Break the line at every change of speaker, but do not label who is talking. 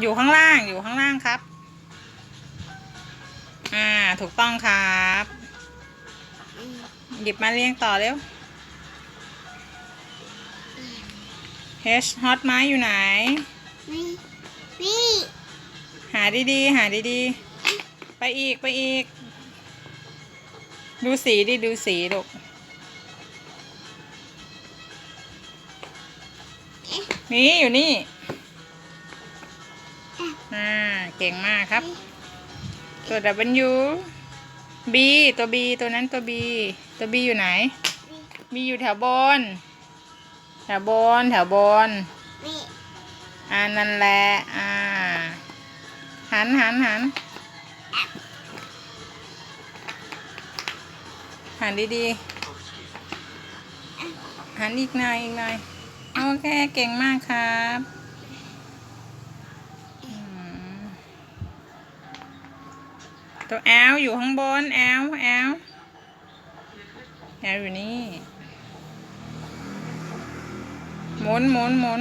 อยู่ข้างล่างอยู่ข้างล่างครับ อ่า ถูกต้องครับ หยิบมาเรียงต่อเร็ว H hot ไม้อยู่ไหน
นี่นี่
หาดีๆ หาดีๆ ไปอีกไปอีก ดูสีดิ ดูสีลูกนี่อยู่นี่ อ่าเก่งมากครับ ตัว W B ตัว B ตัวนั้นตัว B ตัว B อยู่ไหน B อยู่แถวบน แถวบน แถวบน
นี่
อ่านั่นแหละอ่าหันหันหันหันดีๆหันอีกหน่อยอีกหน่อยโอเค เก่งมากครับ ตัวแอลอยู่ข้างบนแอลแอลแอลอยู่นี่หมุนหมุนหมุน